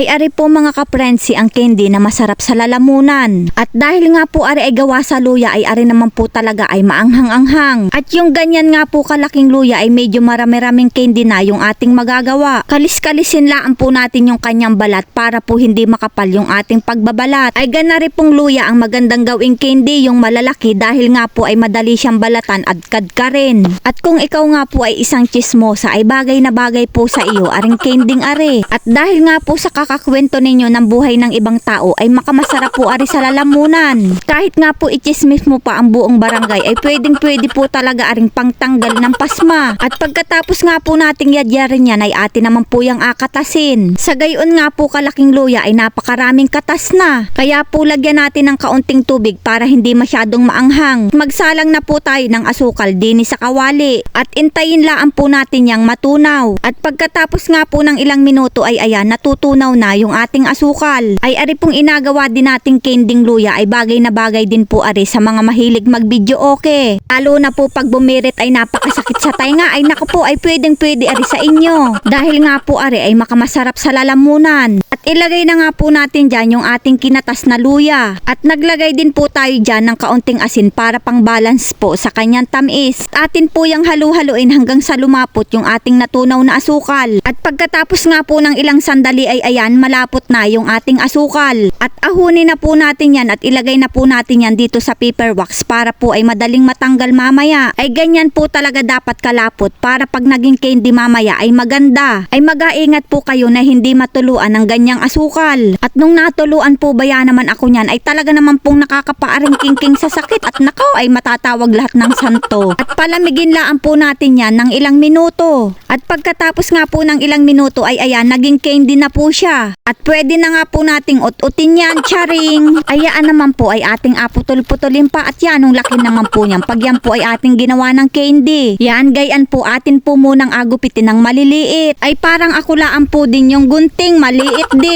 ay ari po mga kaprensi ang candy na masarap sa lalamunan. At dahil nga po ari ay gawa sa luya ay ari naman po talaga ay maanghang-anghang. At yung ganyan nga po kalaking luya ay medyo marami-raming candy na yung ating magagawa. Kalis-kalisin laan po natin yung kanyang balat para po hindi makapal yung ating pagbabalat. Ay ganari pong luya ang magandang gawing candy yung malalaki dahil nga po ay madali siyang balatan at kadka rin. At kung ikaw nga po ay isang chismosa ay bagay na bagay po sa iyo aring kending are. At dahil nga po sa kakakwento ninyo ng buhay ng ibang tao ay makamasarap po ari sa lalamunan. Kahit nga po ichismis mo pa ang buong barangay ay pwedeng pwede po talaga aring pangtanggal ng pasma. At pagkatapos nga po nating yadyarin yan ay atin naman po yung akatasin. Sa gayon nga po kalaking luya ay napakaraming katas na. Kaya po lagyan natin ng kaunting tubig para hindi masyadong maanghang. Magsalang na po tayo ng asukal dini sa kawali. At intayin laan po natin yang matunaw. At pagkatapos nga po ng ilang minuto ay ayan natutunaw na yung ating asukal. Ay ari pong inagawa din nating kending luya ay bagay na bagay din po ari sa mga mahilig mag-video okay. Lalo na po pag bumirit ay napakasakit sa tainga ay naku po ay pwedeng pwede ari sa inyo. Dahil nga po ari ay makamasarap sa lalamunan. At ilagay na nga po natin dyan yung ating kinatas na luya. At naglagay din po tayo dyan ng kaunting asin para pang balance po sa kanyang tamis. Atin po yung halu-haluin hanggang sa lumapot yung ating natunaw na asukal. At pagkatapos nga po ng ilang sandali ay ayan malapot na yung ating asukal. At ahunin na po natin yan at ilagay na po natin yan dito sa paper wax para po ay madaling matanggal mamaya. Ay ganyan po talaga dapat kalapot para pag naging candy mamaya ay maganda. Ay mag-aingat po kayo na hindi matuluan ng ganyang asukal. At nung natuluan po ba yan naman ako niyan ay talaga naman pong nakakapaaring king sa sakit at nakaw ay matatawag lahat ng santo. At palamigin laan po natin yan ng ilang minuto. At pagkatapos nga po ng ilang minuto ay ayan naging candy na po siya. At pwede na nga po nating ut-utin yan, charing. Ayaan naman po ay ating aputol-putulin pa at yan, ang laki naman po niyan. Pag yan po ay ating ginawa ng candy. Yan, gayan po atin po munang agupitin ng maliliit. Ay parang ako laan po din yung gunting, maliit din.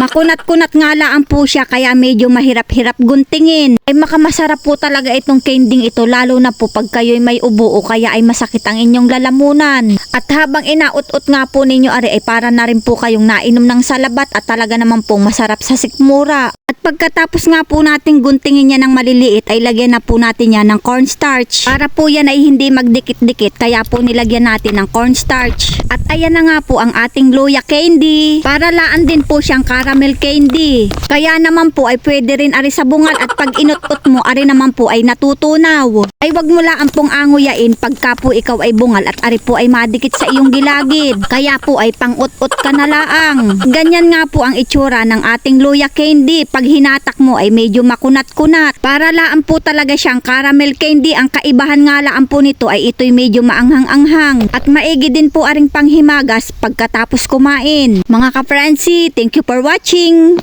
Makunat-kunat nga laan po siya kaya medyo mahirap-hirap guntingin. Ay makamasarap po talaga itong candy ito lalo na po pag kayo'y may ubo o kaya ay masakit ang inyong lalamunan. At habang inaut-ut nga po ninyo ari ay para na rin po kayong nainom ng salabat at talaga naman pong masarap sa sikmura. At pagkatapos nga po nating guntingin yan ng maliliit ay lagyan na po natin yan ng cornstarch. Para po yan ay hindi magdikit-dikit kaya po nilagyan natin ng cornstarch. At ayan na nga po ang ating luya candy. Para laan din po siyang caramel candy. Kaya naman po ay pwede rin ari sa bungal at pag inut-ut mo ari naman po ay natutunaw. Ay wag mo laan pong anguyain pagka po ikaw ay bungal at ari po ay madikit sa iyong gilagid. Kaya po ay pang-ut-ut ka na laang. Ganyan nga po ang itsura ng ating luya candy. Pag hinatak mo ay medyo makunat-kunat. Para laan po talaga siyang caramel candy. Ang kaibahan nga laan po nito ay ito'y medyo maanghang-anghang. At maigi din po aring panghimagas pagkatapos kumain. Mga ka-Francie, thank you for watching.